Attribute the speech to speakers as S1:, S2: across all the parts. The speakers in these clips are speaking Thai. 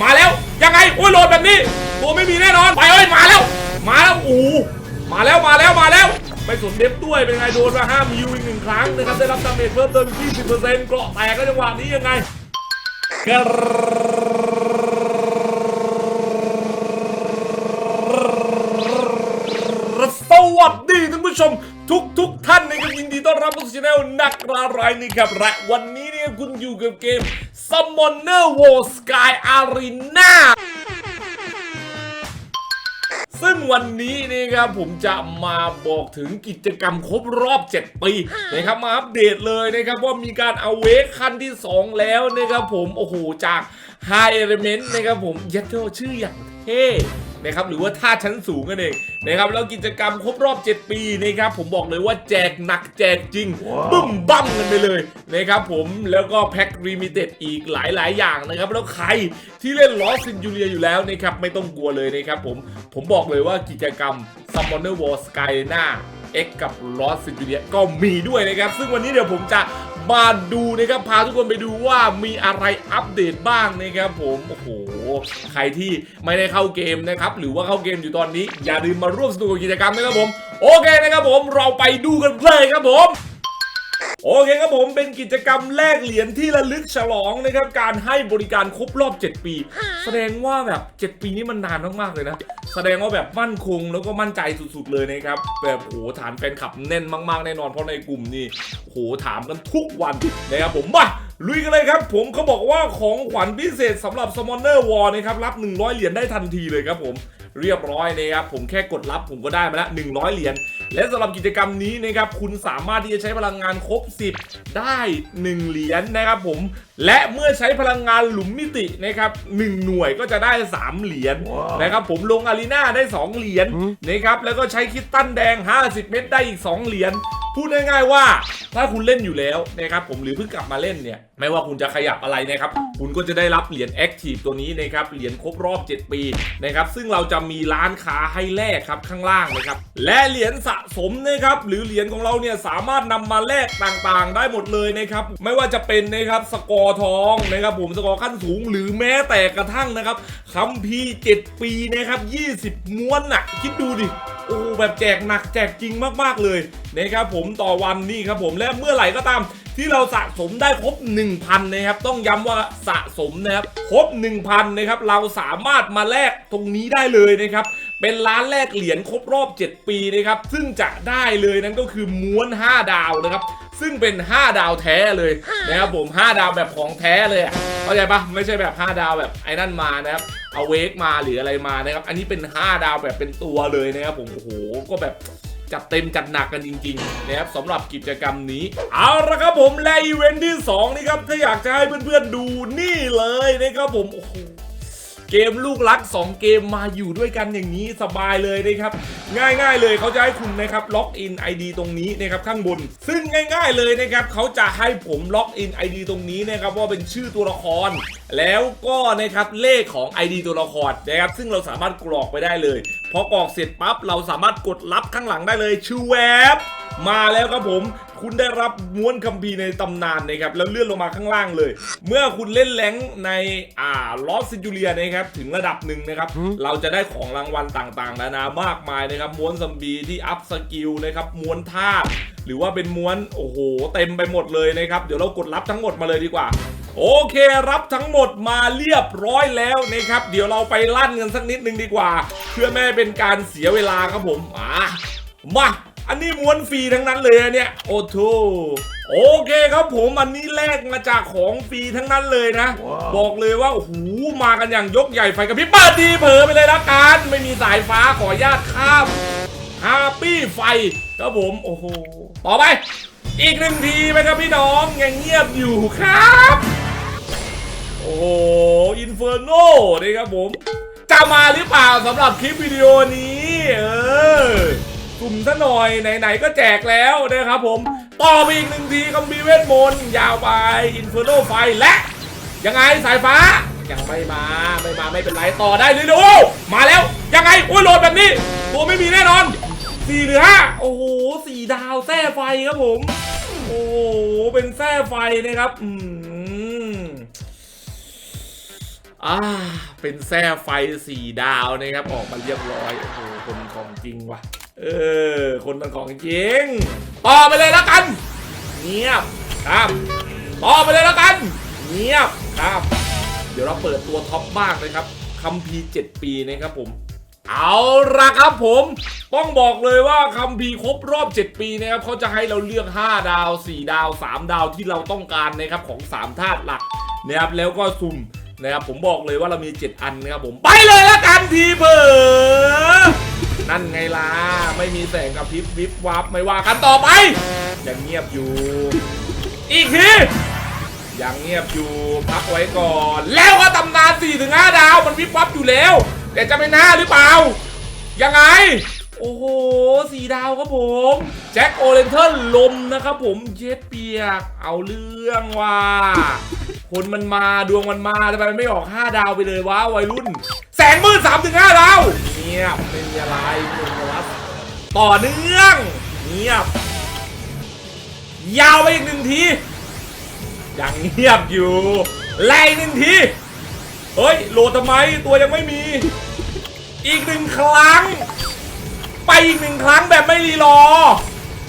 S1: มาแล้วยังไงโอ้ยโหลดแบบนี้ ตัวไม่มีแน่นอนไปเอ้ยมาแล้ว มาแล้วโอ้มาแล้วมาแล้วมาแล้วไม่สนเดฟด้วยเป็นไงโดนมาห้ามยูอีกหนึ่งครั้งนะครับได้รับดาเมจเพิ่มเติมอีก20%เกราะแตกก็จังหวะนี้ยังไงสวัสดีท่านผู้ชม ทุกทุกๆท่านนะครับยินดีต้อนรับเข้าสู่ช anel นักรารายนี่ครับและวันนี้เนี่ยคุณอยู่กับเกม Summoner War Sky Arena ซึ่งวันนี้นี่ครับผมจะมาบอกถึงกิจกรรมครบรอบ 7 ปีนะครับมาอัปเดตเลยนะครับว่ามีการเอาเวกขั้นที่ 2 แล้วนะครับผม โอ้โห จาก High Element นะครับผมยัดโตชื่ออย่างเท่ นะครับหรือว่าท่าชั้นสูงกันเองนะครับแล้วกิจกรรมครบรอบ 7 ปีนะครับผมบอกเลยว่าแจกหนักแจกจริง บึ้มบั้มกันไปเลยนะครับผมแล้วก็แพ็ครีมิเต็ดอีกหลาย ๆ อย่างนะครับแล้วใครที่เล่นลอสซินจูเลียอยู่แล้วนะครับไม่ต้องกลัวเลยนะครับผมผมบอกเลยว่ากิจกรรม Summoner War Skyna X กับ Lost c e n t u r i a ก็มีด้วยนะครับ ซึ่งวันนี้เดี๋ยวผมจะ มาดูนะครับพาทุกคนไปดูว่ามีอะไรอัปเดตบ้างนะครับผมโอ้โหใครที่ไม่ได้เข้าเกมนะครับหรือว่าเข้าเกมอยู่ตอนนี้ อย่าลืมมาร่วมสนุกกับกิจกรรมนะครับผม โอเคนะครับผมเราไปดูกันเลยครับผม โอเคครับผมเป็นกิจกรรมแลกเหรียญที่ระลึกฉลองนะครับการให้บริการครบรอบ 7 ปี แสดงว่าแบบ 7 ปีนี้มันนานมากๆเลยนะ แสดงว่าแบบมั่นคงแล้วก็มั่นใจสุดๆเลยนะครับแบบโอ้โหฐานแฟนคลับแน่นมากๆแน่นอนเพราะในกลุ่มนี่โอ้โหถามกันทุกวันนะครับผมมาลุยกันเลยครับ ผมเขาบอกว่าของขวัญพิเศษสำหรับ Summoner War นะครับรับ 100 เหรียญได้ทันทีเลยครับผม เรียบร้อยนะครับผมแค่กดรับผมก็ได้มาละ100 เหรียญและสำหรับกิจกรรมนี้นะครับคุณสามารถที่จะใช้พลังงานครบ 10 ได้ 1 เหรียญนะครับผมและเมื่อใช้พลังงานหลุมมิตินะครับ1หน่วยก็จะได้ 3 เหรียญนะครับผมลงอารีนาได้ 2 เหรียญนะครับแล้วก็ใช้คิตตันแดง 50 เม็ดได้อีก 2 เหรียญพูดง่ายๆว่าถ้าคุณเล่นอยู่แล้วนะครับผมหรือเพิ่งกลับมาเล่นเนี่ยไม่ว่าคุณจะขยับอะไรนะครับคุณก็จะได้รับเหรียญ Active ตัวนี้นะครับเหรียญครบรอบ 7 ปีนะครับซึ่งเราจะมีร้านค้าให้แลกครับข้างล่างนะครับและเหรียญสะสมนะครับหรือเหรียญของเราเนี่ยสามารถนำมาแลกต่างๆ ได้หมดเลยนะครับไม่ว่าจะเป็นนะครับสกอร์ทองนะครับผมสกอร์ขั้นสูงหรือแม้แต่กระทั่งนะครับคัมภีร์7ปีนะครับ20 ม้วนน่ะ คิดดูดิโอ้แบบแจกหนักแจกจริงมากๆเลยนะครับผมต่อวันนี่ครับผมและเมื่อไหร่ก็ตามที่เราสะสมได้ครบ 1,000 นะครับ ต้องย้ำว่าสะสมนะครับ ครบ 1,000 นะครับ เราสามารถมาแลกตรงนี้ได้เลยนะครับ เป็นร้านแลกเหรียญครบรอบ 7 ปีนะครับ ซึ่งจะได้เลยนั่นก็คือม้วน 5 ดาวนะครับ ซึ่งเป็น 5 ดาวแท้เลยนะครับผม 5 ดาวแบบของแท้เลยเข้าใจปะไม่ใช่แบบ 5 ดาวแบบไอ้นั่นมานะครับเอาเวกมาหรืออะไรมานะครับ อันนี้เป็น 5 ดาวแบบเป็นตัวเลยนะครับผมโอ้โหก็แบบจัดเต็มจัดหนักกันจริงๆนะครับสำหรับกิจกรรมนี้ เอาละครับผมและอีเวนท์ที่ 2 นี่ครับ ถ้าอยากจะให้เพื่อนๆดูนี่เลยนะครับผมโอ้โห เกมลูกรัก 2 เกมมาอยู่ด้วยกันอย่างนี้สบายเลยนะครับ ง่าย ๆ เลยเขาจะให้คุณนะครับล็อกอิน ID ตรงนี้นะครับข้างบน ซึ่งง่าย ๆ เลยนะครับเขาจะให้ผมล็อกอิน ID ตรงนี้นะครับว่าเป็นชื่อตัวละคร แล้วก็นะครับเลขของ ID ตัวละครนะครับซึ่งเราสามารถกรอกไปได้เลยพอกรอกเสร็จปั๊บเราสามารถกดรับข้างหลังได้เลยชื่อแวบมาแล้วครับผม คุณได้รับม้วนคัมภีร์ในตำนานนะครับแล้วเลื่อนลงมาข้างล่างเลย เมื่อคุณเล่นแรงในอ่าลอสซิจูเลียนะครับถึงระดับหนึ่งนะครับเราจะได้ของรางวัลต่างๆนานามากมายนะครับม้วนซัมบีที่อัพสกิลนะครับม้วนท่าตุหรือว่าเป็นม้วนโอ้โหเต็มไปหมดเลยนะครับเดี๋ยวเรากดรับทั้งหมดมาเลยดีกว่าโอเครับทั้งหมดมาเรียบร้อยแล้วนะครับ เดี๋ยวเราไปลั่นกันสักนิดนึงดีกว่า เพื่อไม่เป็นการเสียเวลาครับผมมามา อันนี้ม้วนฟรีทั้งนั้นเลยอะเนี่ยโอ้โถโอเคครับผมอันนี้แลกมาจากของฟรีทั้งนั้นเลยนะ บอกเลยว่าโอ้โหมากันอย่างยกใหญ่ไฟกระพริบเปิดดีเผลอไปเลยละกันไม่มีสายฟ้าขออนุญาตข้ามฮาปี้ไฟครับผมโอ้โหต่อไป อีกหนึ่งทีไหมครับพี่น้องยังเงียบอยู่ครับ โอ้โหอินเฟอร์โนนี่ครับผมจะมาหรือเปล่าสำหรับคลิปวิดีโอนี้ เออ กลุ่มซะหน่อยไหนๆก็แจกแล้วนะครับผมต่อไปอีกหนึ่งทีก็มีเวทมนต์ยาวไปอินเฟอร์โนไฟและ ยังไงสายฟ้ายังไม่มาไม่มาไม่เป็นไรต่อได้เลยดูมาแล้วยังไงโอ้ยโหลดแบบนี้ ตัวไม่มีแน่นอนสี่หรือห้าโอ้โหสี่ดาวแท้ไฟครับผม โอ้โหเป็นแท้ไฟนะครับอืมอ่าเป็นแซ่ไฟสี่ดาวนะครับออกมาเรียบร้อยโอ้โหคนของจริงว่ะ เออ คนมันของจริงต่อไปเลยแล้วกัน เงียบครับต่อไปเลยแล้วกัน เงียบครับ เดี๋ยวเราเปิดตัวท็อปบ้างนะครับคัมภีร์7ปีนะครับผม เอาละครับผม ต้องบอกเลยว่าคัมภีร์ครบรอบ 7 ปีนะครับเขาจะให้เราเลือก 5 ดาว 4 ดาว 3 ดาวที่เราต้องการนะครับของ 3 ธาตุหลักนะครับแล้วก็สุ่มนะครับผมบอกเลยว่าเรามี 7 อันนะครับผมไปเลยละกันทีเผล แสงกับพริบวิบวับไม่ว่ากันต่อไป ยังเงียบอยู่ อีกทียังเงียบอยู่พักไว้ก่อน แล้วก็ตำนาน4ถึง5ดาวมันวิบวับอยู่แล้ว แต่จะไม่น่าหรือเปล่า ยังไง โอ้โหสี่ดาวครับผม แจ็คโอเรนเทิลลมนะครับผมเย็ดเปียก เอาเรื่องว่า คนมันมาดวงมันมาทำไมมันไม่ออก 5 ดาวไปเลยวะวัยรุ่น แสงมืด3ถึง5ดาวเงียบไม่มีอะไรไม่มีอะไร ต่อเนื่องเงียบ ยาวไปอีกหนึ่งทียังเงียบอยู่ไล่หนึ่งทีเฮ้ยโหลดทำไมตัวยังไม่มี อีกหนึ่งครั้ง ไปอีกหนึ่งครั้งแบบไม่รีรอ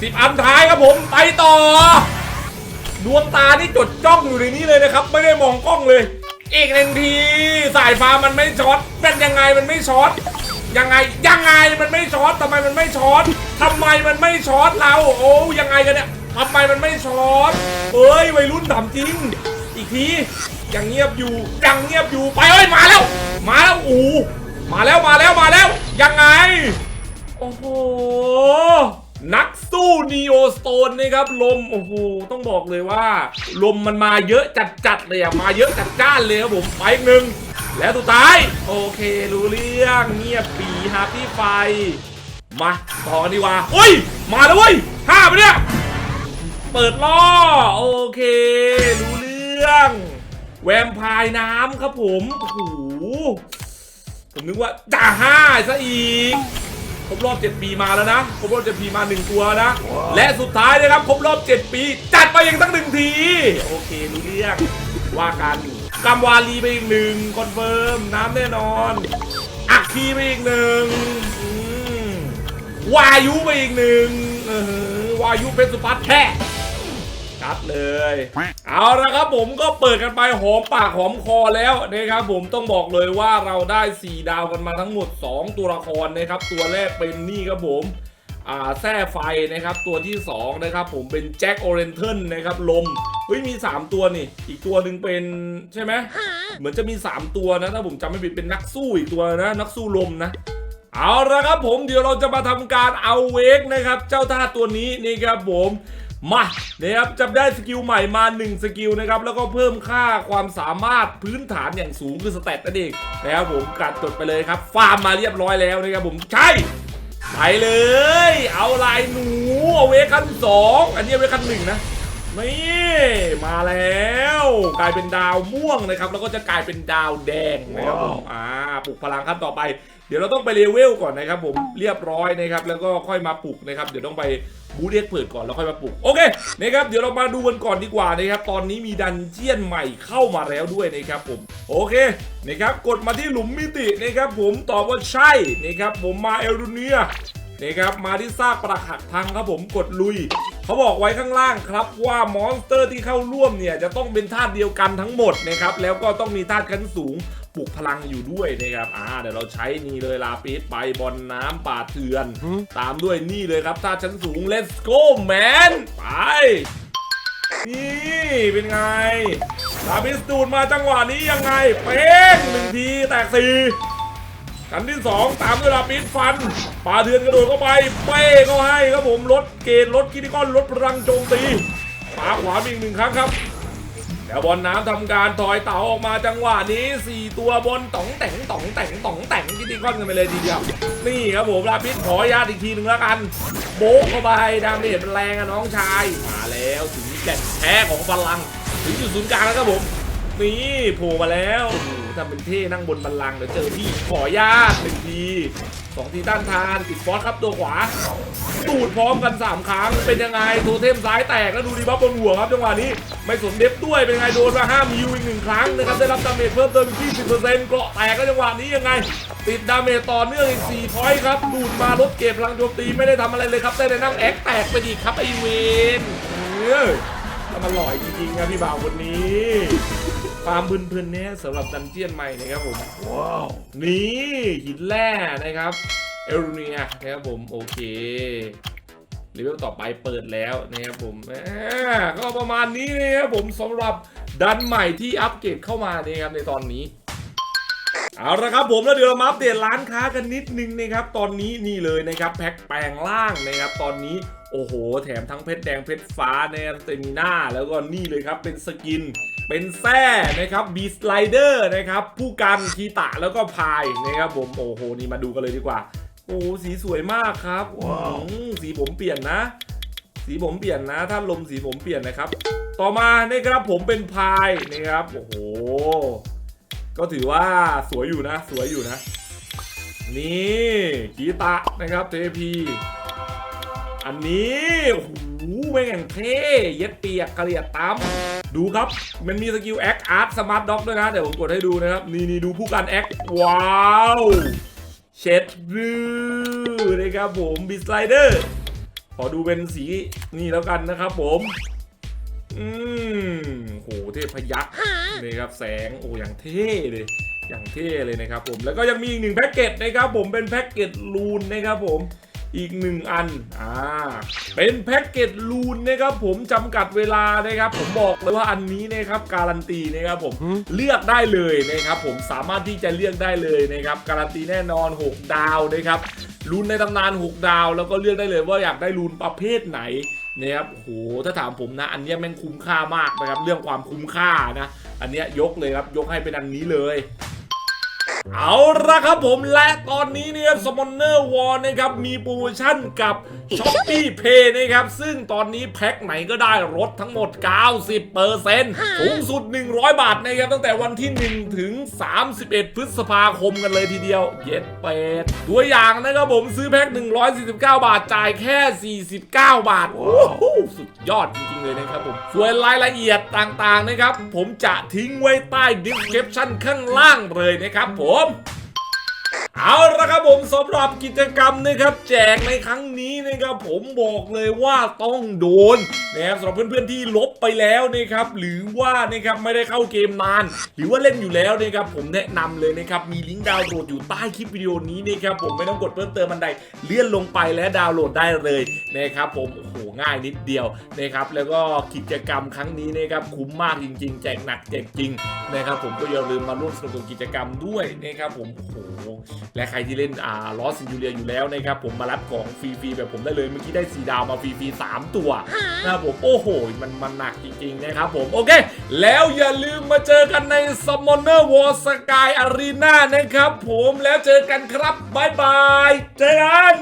S1: สิบอันท้ายครับผมไปต่อดวงตานี่จดจ้องอยู่ในนี้เลยนะครับ ไม่ได้มองกล้องเลย อีกหนึ่งทีสายฟ้ามันไม่ช็อตเป็นยังไงมันไม่ช็อต ยังไงยังไงมันไม่ช็อตทำไมมันไม่ช็อตทำไมมันไม่ช็อตเราโอ้ยังไงกันเนี่ยทำไมมันไม่ช็อตเอ้ยวัยรุ่นถามจริง อีกทียังเงียบอยู่ยังเงียบอยู่ไปเอ้ยมาแล้ว มาแล้วอูมาแล้วมาแล้วมาแล้วยังไง โอ้โหนักสู้นีโอสโตนนะครับลมโอ้โหต้องบอกเลยว่า ลมมันมาเยอะจัดๆเลยอะมาเยอะจัดจ้านเลยครับผมไปอีกหนึ่ง แล้วสุดท้าย โอเค รู้เรื่องเงียบปีฮาร์ปี้ไฟ มาต่อกันดีกว่าเฮ้ย มาแล้วเว้ยห้าไปเนี่ย เปิดล่อ โอเค รู้เรื่อง แวมพร์น้ำครับผมโอ้โหผมนึกว่าจ่าห้าซะอีกครบรอบ 7 ปีมาแล้วนะ ครบรอบ 7 ปีมา 1 ตัวนะ และสุดท้ายนะครับ ครบรอบ 7 ปี จัดไปอีกตั้งหนึ่งที โอเค รู้เรื่อง ว่ากัน กำวาลีไปอีกหนึ่งคอนเฟิร์มน้ำแน่นอนอักคีไปอีกหนึ่งวายุไปอีกหนึ่งวายุเป็นสุพัฒแท้ชัดเลย เอาละครับผมก็เปิดกันไปหอมปากหอมคอแล้วนะครับผมต้องบอกเลยว่าเราได้ 4 ดาวกันมาทั้งหมด 2 ตัวละครนะครับ ตัวแรกเป็นนี่ครับผม แซ่ไฟนะครับตัวที่ 2 นะครับ ผมเป็นแจ็คโอเรนเทิลนะครับลมเฮ้ยมี 3 ตัวนี่ อีกตัวหนึ่งเป็นใช่ไหมเหมือนจะมี 3 ตัวนะถ้าผมจำไม่ผิดเป็นนักสู้อีกตัวนะ นักสู้ลมนะ เอาละครับผมเดี๋ยวเราจะมาทำการเอาเวกนะครับ เจ้าท่าตัวนี้นี่ครับผมมานะครับจะได้สกิลใหม่มา 1 สกิลนะครับ แล้วก็เพิ่มค่าความสามารถพื้นฐานอย่างสูงคือสเตตนั่นเองนะครับผมกัดจดไปเลยครับ ฟาร์มมาเรียบร้อยแล้วนะครับผมใช่ ไปเลย เอาลายหนูเอาเวกขั้นสองอันนี้เอาเวกขั้นหนึ่งนะนี่มาแล้วกลายเป็นดาวม่วงนะครับ แล้วก็จะกลายเป็นดาวแดงนะครับผมอ่าปลุกพลังขั้นต่อไป เดี๋ยวเราต้องไปเลเวลก่อนนะครับผมเรียบร้อยนะครับ แล้วก็ค่อยมาปลุกนะครับ เดี๋ยวต้องไป บูเด็กเปิดก่อนแล้วค่อยมาปลุกโอเคนะครับเดี๋ยวเรามาดูกันก่อนดีกว่านะครับตอนนี้มีดันเจียนใหม่เข้ามาแล้วด้วยนะครับผมโอเคนะครับกดมาที่หลุมมิตินะครับผมตอบว่าใช่นะครับผมมาเอลรูเนีย นะครับมาที่ซากปรักหักพังครับผมกดลุย เขาบอกไว้ข้างล่างครับว่ามอนสเตอร์ที่เข้าร่วมเนี่ยจะต้องเป็นธาตุเดียวกันทั้งหมดนะครับแล้วก็ต้องมีธาตุขั้นสูงปลุกพลังอยู่ด้วยนะครับ อ่า เดี๋ยวเราใช้นี่เลยลาปิสไปบอลน้ำป่าเถื่อน ตามด้วยนี่เลยครับธาตุชั้นสูง let's go man ไป นี่เป็นไง ลาปิสดูดมาจังหวะนี้ยังไง เป้งหนึ่งทีแตกสี่ กันที่ 2 ตามด้วยลาปิดฟันป่าเทือนกระโดดเข้าไปเป้เขาให้ครับผมลดเกณฑ์ลดกิติกอนลดพลังโจมตีป่าขวามีอีกหนึ่งครั้งครับแล้วบอลน้ำทำการถอยเต่าออกมาจังหวะนี้ 4 ตัวบนต๋องแต่งต๋องแต่งต๋องแต่งกิติกอนกันไปเลยทีเดียว นี่ครับผมลาปิดขอญาตอีกทีหนึ่งแล้วกัน โบ๊ะเข้าไปดาเมจมันแรงอะน้องชาย มาแล้วถึงแก่นแท้ของพลัง ถึงจุดศูนย์กลางแล้วครับผม นี่โผล่มาแล้ว ทำเป็นเท่นั่งบนบัลลังก์เดี๋ยวเจอพี่ขอญาตหนึ่งทีสองทีต้านทานติดฟอสครับตัวขวา ตูดพร้อมกัน 3 ครั้ง เป็นยังไงโทเทมซ้ายแตกแล้วดูดีบัฟบนหัวครับจังหวะนี้ ไม่สนเด็บด้วยเป็นยังไงโดนมาห้ามยูอีกหนึ่งครั้งนะครับได้รับดาเมจเพิ่มเติมอีก20%เกราะแตกแล้วจังหวะนี้ยังไง ติดดาเมจต่อเนื่องอีก4พอยต์ครับดูดมาลดเก็บพลังโจมตีไม่ได้ทำอะไรเลยครับได้แต่นั่งแอคแตกไปดีครับไอเวนเออแล้วมันหล่อยจริงๆนะพี่บ่าวคนนี้ ความบึนๆเนี้ยสำหรับดันเจียนใหม่นะครับผม ว้าว นี่หินแร่นะครับ เอลเนียนะครับผม โอเคเลเวลต่อไปเปิดแล้วนะครับผมแหมก็ประมาณนี้นะครับผมสำหรับดันใหม่ที่อัปเกรดเข้ามานะครับในตอนนี้ เอาละครับผมแล้วเดี๋ยวเรามาอัปเดตร้านค้ากันนิดนึงนะครับตอนนี้นี่เลยนะครับแพ็คแปลงล่างนะครับตอนนี้โอ้โห แถมทั้งเพชรแดงเพชรฟ้าในสเตมิน่าแล้วก็นี่เลยครับเป็นสกิน เป็นแส้นะครับบีสไลเดอร์นะครับผู้กันคีตะแล้วก็พายนะครับผมโอ้โหนี่มาดูกันเลยดีกว่า โอ้สีสวยมากครับว้าวสีผมเปลี่ยนนะ สีผมเปลี่ยนนะ ถ้าลมสีผมเปลี่ยนนะครับ ต่อมานะครับผมเป็นพายนะครับโอ้โห ก็ถือว่าสวยอยู่นะ สวยอยู่นะ นี่กีตะนะครับเทพีอันนี้โอ้โหแม่งเท่เย็ดเปียกกระเลียดตามดูครับ มันมีสกิลแอคอาร์ตสมาร์ทด็อกด้วยนะ เดี๋ยวผมกดให้ดูนะครับ นี่นี่ดูผู้การแอคว้าวเช็ดรื้อนะครับผมบิสไลเดอร์ขอดูเป็นสีนี่แล้วกันนะครับผม อืมโหเทพยักษ์นี่ครับแสง โอ้อย่างเท่เลยอย่างเท่เลยนะครับผมแล้วก็ยังมีอีกหนึ่งแพ็กเกจนะครับผมเป็นแพ็กเกจลูนนะครับผมอีกหนึ่งอัน อ่า เป็นแพ็กเกจลูนนะครับผมจำกัดเวลานะครับ ผมบอกเลยว่าอันนี้นะครับการันตีนะครับผมเลือกได้เลยนะครับผมสามารถที่จะเลือกได้เลยนะครับการันตีแน่นอน 6 ดาวนะครับลูนในตำนาน 6 ดาว แล้วก็เลือกได้เลยว่าอยากได้ลูนประเภทไหน นะครับโหถ้าถามผมนะ อันนี้แม่งคุ้มค่ามากนะครับ เรื่องความคุ้มค่านะ อันนี้ยกเลยครับ ยกให้เป็นอันนี้เลย เอาละครับผมและตอนนี้เนี่ยสมอนเนอร์วอลนะครับมีโปรโมชั่นกับ s h o p e e Pay นะครับ ซึ่งตอนนี้แพ็คไหนก็ได้ลดทั้งหมด 90%สูงสุด 100 บาทนะครับ ตั้งแต่วันที่ 1 ถึง 31 พฤษภาคมกันเลยทีเดียว เย็ดเป็ดตัวอย่างนะครับผมซื้อแพ็ค 149 บาทจ่ายแค่ 49 บาท โอ้โหสุดยอดจริง เลยนะครับผม ส่วนรายละเอียดต่างๆนะครับ ผมจะทิ้งไว้ใต้ description ข้างล่างเลยนะครับผม เอาละครับผมสำหรับกิจกรรมนะครับแจกในครั้งนี้นะครับผมบอกเลยว่าต้องโดนนะครับสำหรับเพื่อนๆที่ลบไปแล้วนะครับหรือว่านะครับไม่ได้เข้าเกมนาน หรือว่าเล่นอยู่แล้วนะครับผมแนะนำเลยนะครับมีลิงก์ดาวน์โหลดอยู่ใต้คลิปวิดีโอนี้นะครับผมไม่ต้องกดเพิ่มเติมบันไดเลื่อนลงไปและดาวน์โหลดได้เลยนะครับผมโอ้โหง่ายนิดเดียวนะครับแล้วก็กิจกรรมครั้งนี้นะครับคุ้มมากจริง ๆ แจกหนักแจกจริงนะครับผมก็อย่าลืมมาร่วมสนุกกับกิจกรรมด้วยนะครับผมโอ้โหและใครที่เล่นอ่าลอสซินจูเลียอยู่แล้วนะครับผมมารับของฟรีๆแบบผมได้เลย เมื่อกี้ได้สีดาวมาฟรีๆสามตัวนะครับผมโอ้โห มันมันหนักจริงๆนะครับผมโอเค แล้วอย่าลืมมาเจอกันในสมอนเนอร์วอร์สกายอารีนะครับผมแล้วเจอกันครับบ๊ายบายเจอกัน